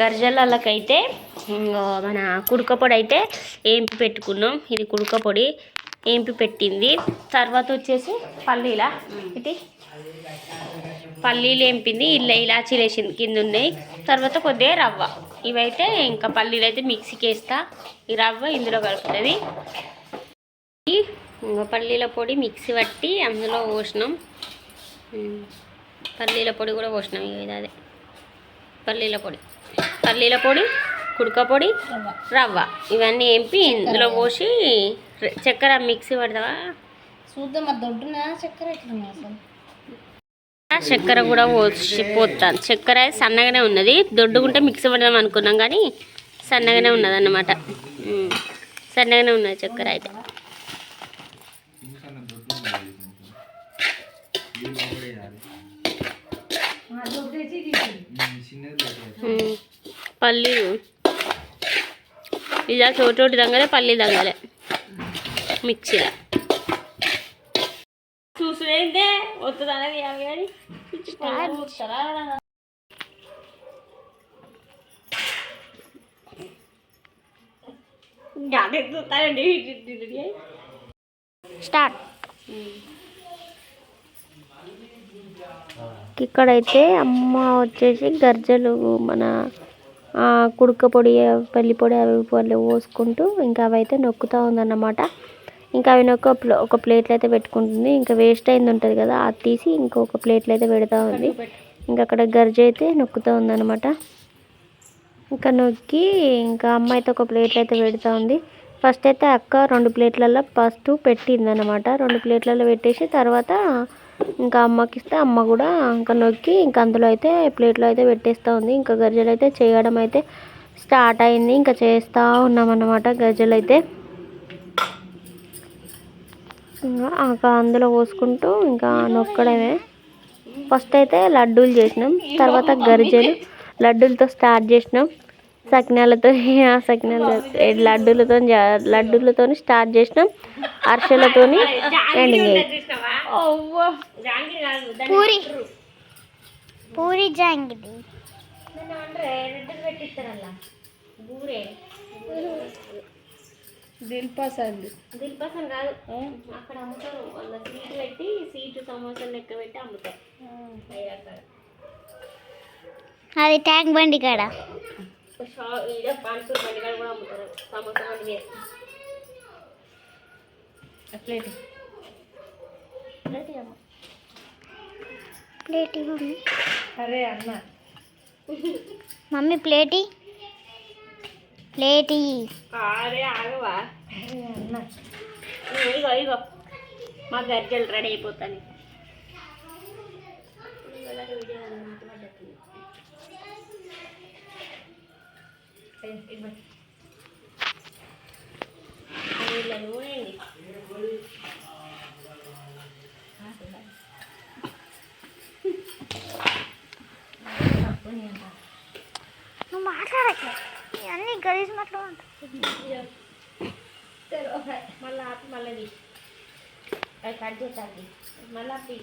గర్జలకైతే మన కుడుకపొడి అయితే ఏంపి పెట్టుకున్నాం. ఇది కుడుకపొడి ఏంపి పెట్టింది. తర్వాత వచ్చేసి పల్లీల. ఇది పల్లీలు ఏంపింది. ఇలా ఇలాచీలు వేసింది. కింద ఉన్నాయి. తర్వాత కొద్దిగా రవ్వ. ఇవైతే ఇంకా పల్లీలు అయితే మిక్సీకి వేస్తా. ఈ రవ్వ ఇందులో కలుపుతుంది. ఇంకా పల్లీల పొడి మిక్సీ పట్టి అందులో పోసినాం. పల్లీల పొడి కూడా పోసినాం. ఇక ఇది అదే. పల్లీల పొడి. పల్లీల పొడి కుడక పొడి రవ్వ. ఇవన్నీ ఏంపి ఇందులో పోసి చక్కెర మిక్సీ పడతావా? చూద్దాం దొడ్డునా చక్కెర చక్కెర కూడా పోసి పోతాను. చక్కెర అయితే సన్నగానే ఉన్నది. దొడ్డుకుంటే మిక్సీ పడదాం అనుకున్నాం కానీ సన్నగానే ఉన్నది అన్నమాట సన్నగానే ఉన్నది చక్కెర అయితే. ఉమ్, పల్లీలు ఇలా చోటోటి దంగలే పల్లి దంగలే. మిక్సీలో. చూసుడైతే వస్తుంది అనేది అవి కానీ స్టార్ట్. ఇక్కడైతే అమ్మ వచ్చేసి గర్జలు మన కుడుక పొడి పల్లి పొడి అవి పొడి పోసుకుంటూ ఇంకా అవైతే నొక్కుతూ ఉందన్నమాట. ఇంకా అవి నొక్క ప్ల- ఒక ప్లేట్లో అయితే పెట్టుకుంటుంది. ఇంకా వేస్ట్ అయింది ఉంటుంది కదా అది తీసి ఇంకొక ప్లేట్లో అయితే పెడతా ఉంది. ఇంకా అక్కడ గర్జ అయితే నొక్కుతూ ఉందన్నమాట. ఇంకా నొక్కి ఇంకా అమ్మ అయితే ఒక ప్లేట్లో అయితే పెడతా ఉంది. ఫస్ట్ అయితే అక్క రెండు ప్లేట్లలో ఫస్ట్ పెట్టిందనమాట రెండు ప్లేట్లలో పెట్టేసి తర్వాత ఇంకా అమ్మకి ఇస్తే అమ్మ కూడా ఇంకా నొక్కి ఇంకా అందులో అయితే ప్లేట్లో అయితే పెట్టేస్తూ ఉంది. ఇంకా గజ్జలు అయితే చేయడం అయితే స్టార్ట్ అయింది. ఇంకా చేస్తూ ఉన్నామన్నమాట గజ్జలు అయితే. ఇంకా అందులో పోసుకుంటూ ఇంకా నొక్కడమే. ఫస్ట్ అయితే లడ్డూలు చేసినాం. తర్వాత గరిజలు. లడ్డూలతో స్టార్ట్ చేసినాం. సకినాలతో ఆ సకినాలు లడ్డూలతో లడ్డూలతో స్టార్ట్ చేసినాం. అరిసెలతో ఎండింగ్ పూరి. పూరి జాంగిరి. దిల్పసంద్. దిల్పసం కాదు. అక్కడ అమ్ముతారు. వాళ్ళ సీటు పెట్టి సీటు సమోసాలు లెక్క పెట్టి అమ్ముతారు. అది ట్యాంక్ బండి కాడ. పాన్పూర్ బండి కాడ కూడా అమ్ముతారు. సమోసా బండి చేసి ప్లేట్ ప్లేట్ మమ్మీ అరే అన్న. Mummy plate? ప్లేట్. అరే ఆగవా. అన్న. ఇగో ఇగో మా గర్జలు రెడీ అయిపోతాను నువ్వు మాట్లాడక. అన్ని గలీజ్ మాట్లాడు మళ్ళీ మళ్ళీ కట్ చేస్తాను మళ్ళీ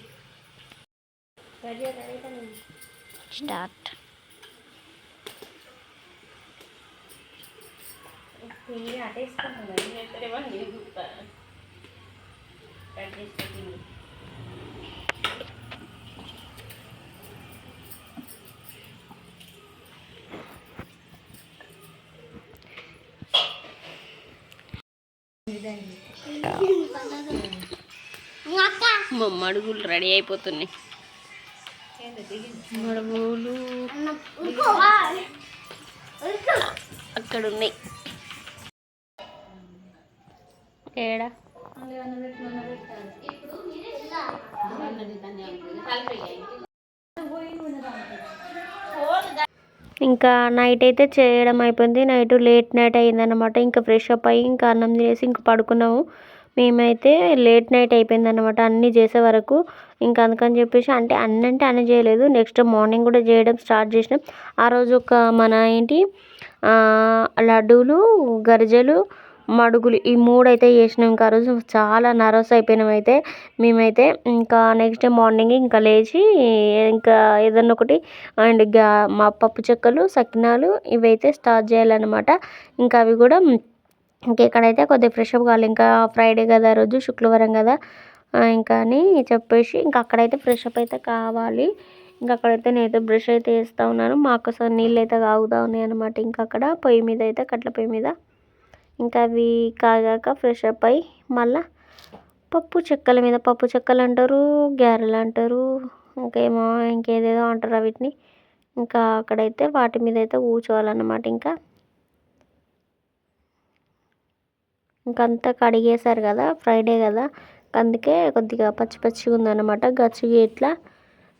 కట్ స్టార్ట్. ఎక్కడేమో నేను చూస్తాను కట్ చేసి పెట్టింది మా మడుగులు రెడీ అయిపోతున్నాయి. మడుగులు అక్కడ ఉన్నాయి ఏడా ఇంకా నైట్ అయితే చేయడం అయిపోయింది. నైట్ లేట్ నైట్ అయిందన్నమాట. ఇంకా ఫ్రెష్ అప్ అయ్యి ఇంకా అన్నం చేసి ఇంకా పడుకున్నాము. మేమైతే లేట్ నైట్ అయిపోయింది అనమాట అన్నీ చేసే వరకు. ఇంకా అందుకని చెప్పేసి అంటే అన్నీ అంటే అన్నీ చేయలేదు. నెక్స్ట్ మార్నింగ్ కూడా చేయడం స్టార్ట్ చేసినాం. ఆ రోజు ఒక మన ఏంటి లడ్డూలు గరిజలు మడుగులు ఈ మూడు అయితే చేసినాం. ఇంకా ఆ రోజు చాలా నర్వస్ అయిపోయినాం అయితే. మేమైతే ఇంకా నెక్స్ట్ డే మార్నింగ్ ఇంకా లేచి ఇంకా ఏదన్నా ఒకటి అండ్గా మా పప్పు చెక్కలు సకినాలు ఇవైతే స్టార్ట్ చేయాలన్నమాట. ఇంకా అవి కూడా ఇంకా ఇక్కడైతే కొద్దిగా ఫ్రెష్ అప్ కావాలి. ఇంకా ఫ్రైడే కదా రోజు శుక్రవారం కదా. ఇంకా అని చెప్పేసి ఇంకా అక్కడైతే ఫ్రెష్ అప్ అయితే కావాలి. ఇంకా అక్కడైతే నేనైతే బ్రష్ అయితే వేస్తూ ఉన్నాను. మా అసలు నీళ్ళు అయితే కాగుతూ ఉన్నాయి అనమాట ఇంకా అక్కడ పొయ్యి మీద అయితే కట్ల పొయ్యి మీద ఇంకా అవి కాగాక ఫ్రెష్ అప్ అయ్యి మళ్ళా పప్పు చెక్కల మీద పప్పు చెక్కలు అంటారు గారెలు అంటారు ఇంకేమో ఇంకేదేదో అంటారు వీటిని ఇంకా అక్కడైతే వాటి మీద అయితే కూర్చోవాలన్నమాట ఇంకా. ఇంకంతా కడిగేశారు కదా ఫ్రైడే కదా. అందుకే కొద్దిగా పచ్చి పచ్చిగా ఉందన్నమాట గచ్చిగి ఇట్లా.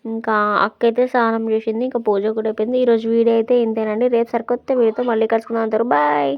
ఇంకా అక్క అయితే స్నానం చేసింది ఇంకా పూజ కూడా అయిపోయింది. ఈరోజు వీడియో అయితే ఇంతేనండి. రేపు సరికొత్త వీడియోతో మళ్ళీ కలుసుకుందాం అంటారు. బాయ్